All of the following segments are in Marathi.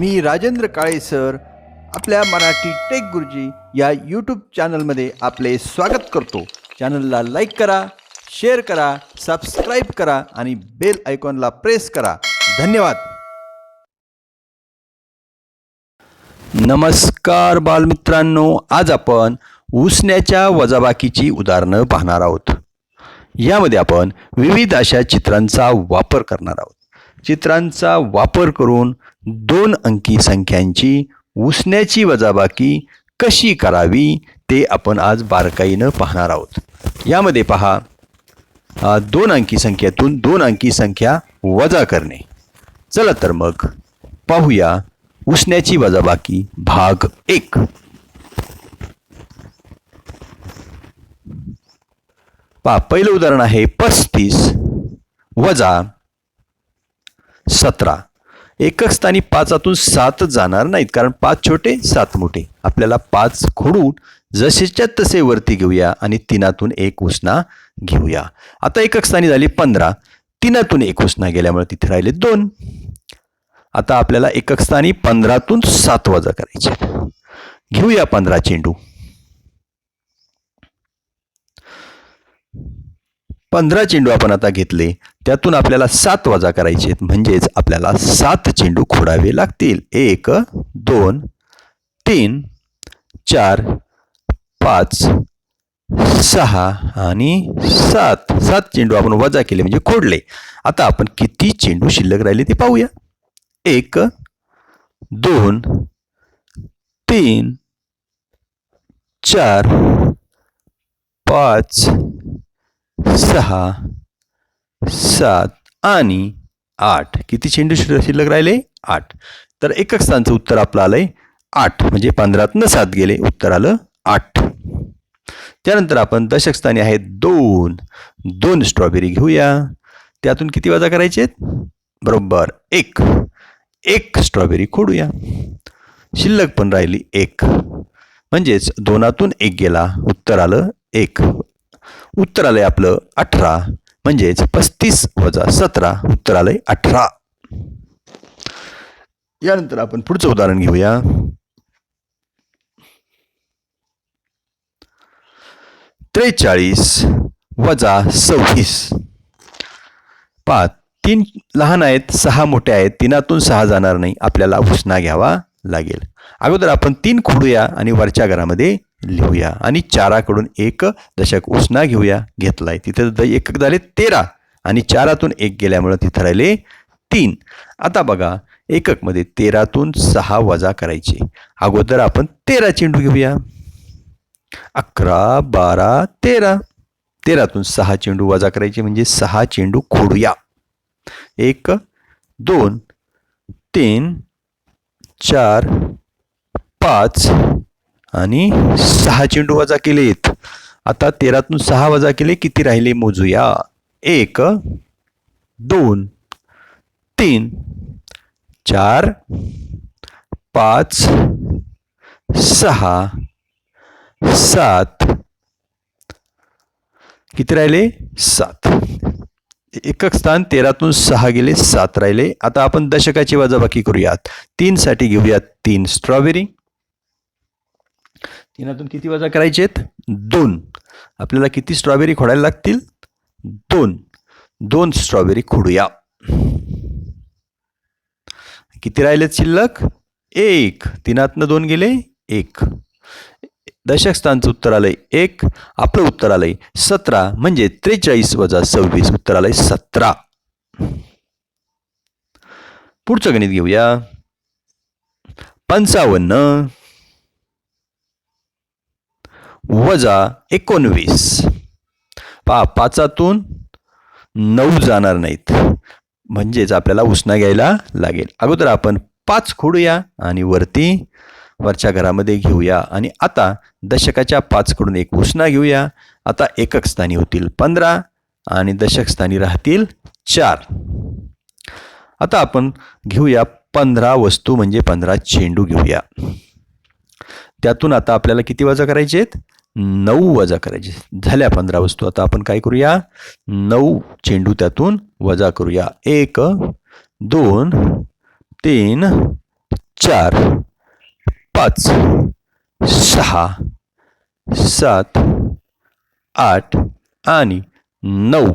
मी राजेंद्र काळे सर. आपल्या मराठी टेक गुरुजी या यूट्यूब चॅनलमध्ये आपले स्वागत करतो. चॅनलला लाईक करा शेअर करा सबस्क्राईब करा आणि बेल आयकॉनला प्रेस करा. धन्यवाद. नमस्कार बालमित्रांनो. आज आपण उसण्याच्या वजाबाकीची उदाहरणं पाहणार आहोत. यामध्ये आपण विविध अशा चित्रांचा वापर करणार आहोत. चित्रांचा वापर करून दोन अंकी संख्यांची उसण्याची वजाबाकी कशी करावी ते आपण आज बारकाईनं पाहणार आहोत. यामध्ये पहा दोन अंकी संख्येतून दोन अंकी संख्या वजा करणे. चला तर मग पाहूया उसण्याची वजाबाकी भाग एक. पा पहिलं उदाहरण आहे पस्तीस वजा सतरा. एकच स्थानी पाचातून सात जाणार नाहीत कारण पाच छोटे सात मोठे. आपल्याला पाच खोडून जसेच्या तसे वरती घेऊया आणि तिनातून एक उसना घेऊया. आता एकक स्थानी झाली पंधरा. तिनातून एक उसना गेल्यामुळे तिथे राहिले दोन. आता आपल्याला एकक स्थानी पंधरातून सात वजा करायचे घेऊया पंधरा चेंडू. पंधरा चेंडू आपण आता घेतले त्यातून आपल्याला सात वजा करायचे आहेत. म्हणजेच आपल्याला सात चेंडू खोडावे लागतील. एक दोन तीन चार पाच सहा आणि सात. सात चेंडू आपण वजा केले म्हणजे खोडले. आता आपण किती चेंडू शिल्लक राहिले ते पाहूया. एक दोन तीन चार पाच सहा सात आणि आठ. किती चेंडू शिल्लक राहिले? आठ. तर एकक स्थानचं उत्तर आपलं आलंय आठ. म्हणजे पंधरातनं सात गेले. उत्तर आलं आठ. त्यानंतर आपण दशक स्थानी आहेत दोन. दोन स्ट्रॉबेरी घेऊया. त्यातून किती वजा करायचे आहेत? बरोबर एक. एक स्ट्रॉबेरी खोडूया. शिल्लक पण राहिली एक. म्हणजेच दोनातून एक गेला. उत्तर आलं एक. उत्तर आलंय आपलं अठरा म्हणजेच पस्तीस वजा सतरा उत्तर आलंय अठरा. यानंतर आपण पुढचं उदाहरण घेऊया. त्रेचाळीस वजा सव्वीस. पाच तीन लहान आहेत सहा मोठे आहेत तीनातून सहा जाणार नाही. आपल्याला उसना घ्यावा. लागेल. अगोदर आपण तीन खोडूया आणि वरच्या घरामध्ये लिहूया. आणि चाराकडून एक दशक उसना घेऊया. घेतलाय. तिथे एक एकक झाले तेरा आणि चारातून एक गेल्यामुळं तिथे राहिले तीन. आता बघा एककमध्ये तेरातून सहा वजा करायचे. अगोदर आपण तेरा चेंडू घेऊया. अकरा बारा तेरा. तेरातून सहा चेंडू वजा करायचे म्हणजे सहा चेंडू खोडूया. एक दोन तीन चार पाच आणि सहा चेंडू वजा केलेत आता तेरातून सहा वजा केले किती राहिले मोजूया? एक दोन तीन चार पाच सहा सात. किती राहिले? सात. एकक स्थान तेरातून सहा गेले सात राहिले. आता आपण दशकाची वजाबाकी करूयात. तीनसाठी घेऊयात तीन स्ट्रॉबेरी तीनातून किती वजा करायचे आहेत? दोन. आपल्याला किती स्ट्रॉबेरी खोडायला लागतील? दोन. दोन स्ट्रॉबेरी खोडूया. किती राहिलेत शिल्लक? एक. तीनातनं दोन गेले एक. दशक स्थानचं उत्तर आलंय एक आपलं उत्तर आलंय सतरा म्हणजे त्रेचाळीस वजा सव्वीस. उत्तर आलंय सतरा. पुढचं गणित घेऊया. पंचावन्न वजा एकोणवीस. पहा पाचातून नऊ जाणार नाहीत. म्हणजेच आपल्याला उसना घ्यायला लागेल. अगोदर आपण पाच खोडूया आणि वरती वरच्या घरामध्ये घेऊया. आणि आता दशकाच्या पाचकडून एक उसना घेऊया. आता एकक स्थानी होतील पंधरा आणि दशक स्थानी राहतील चार. आता आपण घेऊया पंधरा वस्तू म्हणजे पंधरा चेंडू घेऊया. त्यातून आता आपल्याला किती वजा करायचे आहेत? नऊ वजा करायचे झाल्या पंधरा वस्तू. आता आपण काय करूया? नऊ चेंडू त्यातून वजा करूया. एक दोन तीन चार. पाच सहा सात आठ आणि नऊ.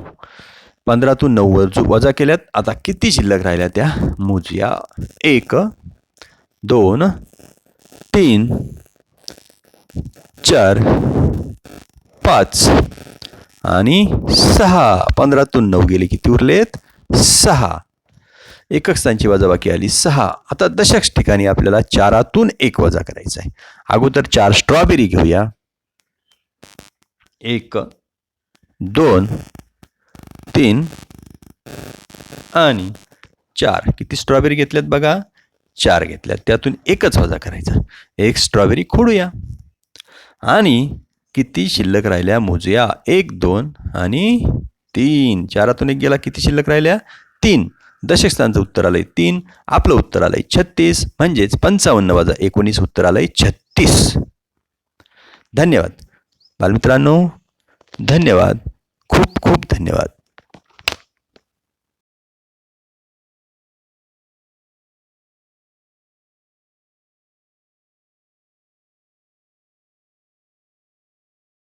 पंधरातून नऊ वर जो वजा केल्यात आता किती शिल्लक राहिल्या त्या? मोजूया. एक दोन तीन चार पाच आणि सहा. पंधरातून नऊ गेले किती उरलेत? सहा. एकक स्थानची वजाबाकी आली. सहा. आता दशक ठिकाणी आपल्याला चारातून एक वजा करायचा आहे. अगोदर चार स्ट्रॉबेरी घेऊया. एक दोन तीन आणि चार. किती स्ट्रॉबेरी घेतल्यात बघा? चार घेतल्यात. त्यातून एकच वजा करायचा. एक स्ट्रॉबेरी खोडूया. आणि किती शिल्लक राहिल्या? मोजूया. एक दोन आणि तीन. चारातून एक गेला. किती शिल्लक राहिल्या? तीन. दशक स्थानचं उत्तर आलंय तीन आपलं उत्तर आलंय छत्तीस म्हणजेच पंचावन्न वाजा एकोणीस उत्तर आलंय छत्तीस. धन्यवाद. बालमित्रांनो धन्यवाद. खूप खूप धन्यवाद.